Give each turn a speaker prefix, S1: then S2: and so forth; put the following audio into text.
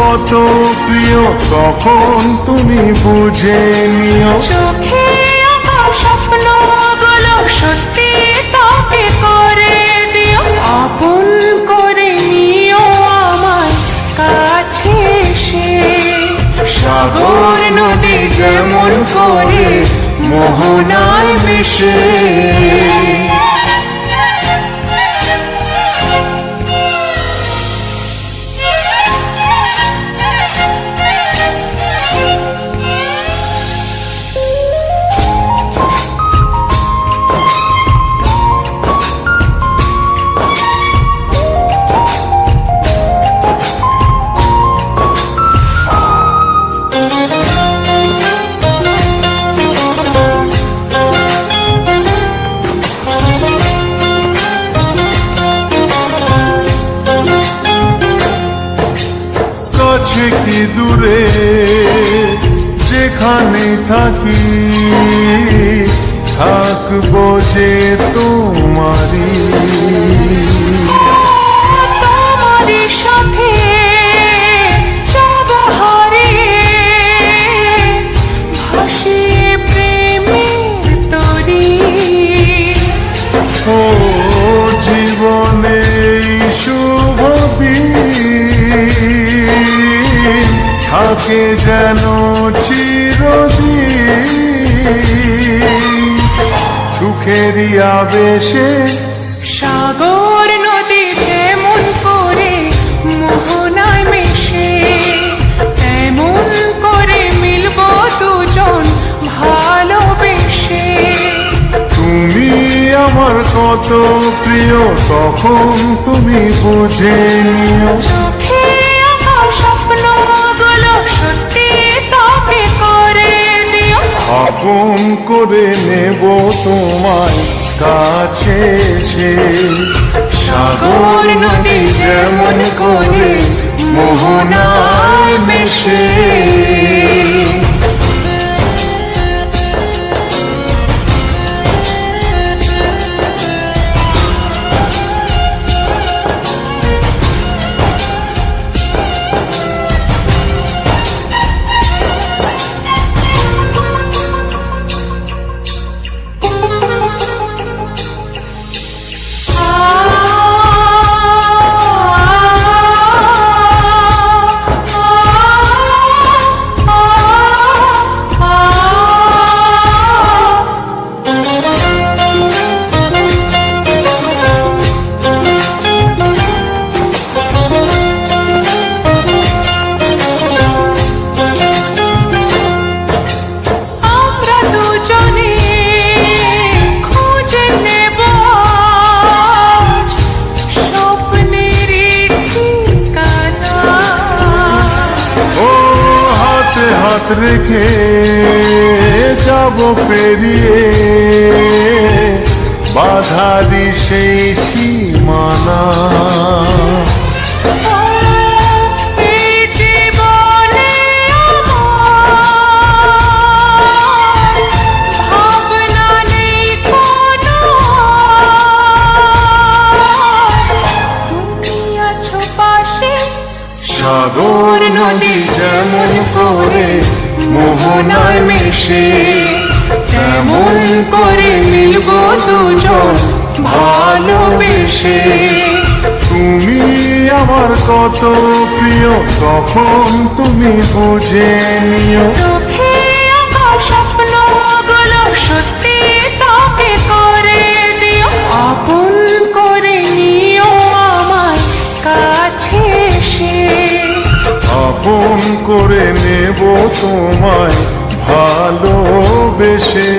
S1: কত প্রিয় তখন তুমি বুঝে নিও?
S2: চোখে আমার স্বপ্নগুলো সত্যি তাকে করে দিও। আপন করে নিও আমার কাছে সে সাগর নদী যেমন করে মোহনায় মিশে।
S1: কাছে কি দূরে? যেখানে থাকি থাকব যে তোমারি থাকে যেন চিরদিন। সুখেরই আবেশে
S2: সাগর নদী যেমন করে মোহনায় মিশে। তেমন করে মিলব দুজন ভালোবেসে
S1: তুমি আমার কত প্রিয় তখন তুমি বুঝে নিও? আপন করে নেব তোমায় কাছে সে
S2: সাগর নদী যেমন করে মোহনায় মিশে।
S1: হাতে রেখে যাব পেরিয়ে। বাধারি সেই সীমানা। সাগর নদী যেমন করে মোহনায় মিশে
S2: তেমন করে মিলব দুজন ভালোবেসে।
S1: তুমি আমার কত প্রিয় তখন তুমি বুঝে নিও।
S2: স্বপ্নগুলো সত্যি তাকে করে দিও। আপন করে নিও আমার কাছে সে
S1: আপন করে নেব তোমায় ভালোবেসে।